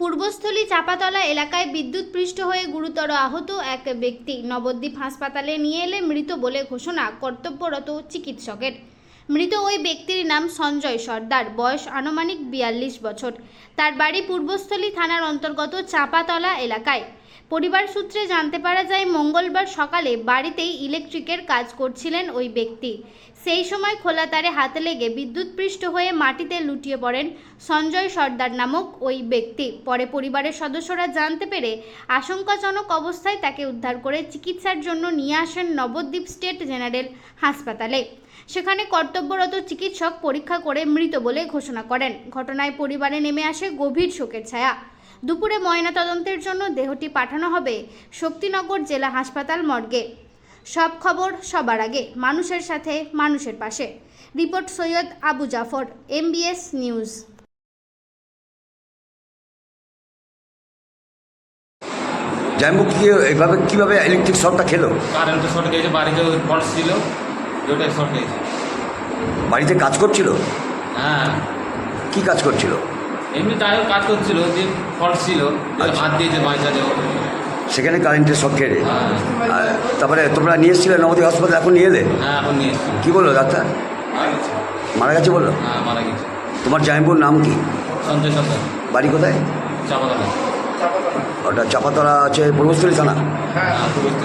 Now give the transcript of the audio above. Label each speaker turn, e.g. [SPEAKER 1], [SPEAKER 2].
[SPEAKER 1] পূর্বস্থলী চাপাতলা এলাকায় বিদ্যুৎ পৃষ্ঠ হয়ে গুরুতর আহত এক ব্যক্তি। নবদ্বীপ হাসপাতালে নিয়ে এলে মৃত বলে ঘোষণা কর্তব্যরত চিকিৎসকের। মৃত ওই ব্যক্তির নাম সঞ্জয় সর্দার, বয়স আনুমানিক বিয়াল্লিশ বছর। তার বাড়ি পূর্বস্থলী থানার অন্তর্গত চাপাতলা এলাকায়। পরিবার সূত্রে জানতে পারা যায়, মঙ্গলবার সকালে বাড়িতেই ইলেকট্রিকের কাজ করছিলেন ওই ব্যক্তি। সেই সময় খোলা তারে হাতে লেগে বিদ্যুৎপৃষ্ট হয়ে মাটিতে লুটিয়ে পড়েন সঞ্জয় সর্দার নামক ওই ব্যক্তি। পরে পরিবারের সদস্যরা জানতে পেরে আশঙ্কাজনক অবস্থায় তাকে উদ্ধার করে চিকিৎসার জন্য নিয়ে আসেন নবদ্বীপ স্টেট জেনারেল হাসপাতালে। সেখানে কর্তব্যরত চিকিৎসক পরীক্ষা করে মৃত বলে ঘোষণা করেন। ঘটনায় পরিবারে নেমে আসে গভীর শোকের ছায়া। দুপুরে ময়নাতদন্তের জন্য দেহটি পাঠানো হবে শক্তিনগর জেলা হাসপাতাল মর্গে। সব খবর সবার আগে মানুষের সাথে মানুষের পাশে। Report Syed Abu Jafar MBS news.
[SPEAKER 2] জাম্বু কি এভাবে কীভাবে ইলেকট্রিক শর্টটা খেলো?
[SPEAKER 3] কারেন্টে শর্ট গেছে বাড়িতে ফল্ট ছিল ওটাই শর্ট গেছে।
[SPEAKER 2] বাড়িতে কাজ করছিল?
[SPEAKER 3] হ্যাঁ।
[SPEAKER 2] কি কাজ করছিল?
[SPEAKER 3] এমনি তাইও কাজ করছিল যে ফল্ট ছিল যে
[SPEAKER 2] আচ্ছা।
[SPEAKER 3] হাত দিয়েছে মাইটা দেওয়া
[SPEAKER 2] সেখানে কারেন্টের শর্ট খেয়ে
[SPEAKER 3] হ্যাঁ।
[SPEAKER 2] তারপরে তোমরা নিয়ে এসেছিলে নবদ্বীপ হাসপাতালে এখন নিয়ে এলে?
[SPEAKER 3] হ্যাঁ এখন নিয়ে এসছি।
[SPEAKER 2] কি বলল ডাক্তার? মারা গেছে। বলল?
[SPEAKER 3] হ্যাঁ মারা গেছে।
[SPEAKER 2] তোমার জামাইবুর নাম কি?
[SPEAKER 3] সঞ্জয় সরকার।
[SPEAKER 2] বাড়ি কোথায়?
[SPEAKER 3] চাপাতলা।
[SPEAKER 2] ওটা চাপাতলা আছে পূর্বস্থলী থানা।
[SPEAKER 3] হ্যাঁ পূর্বস্থ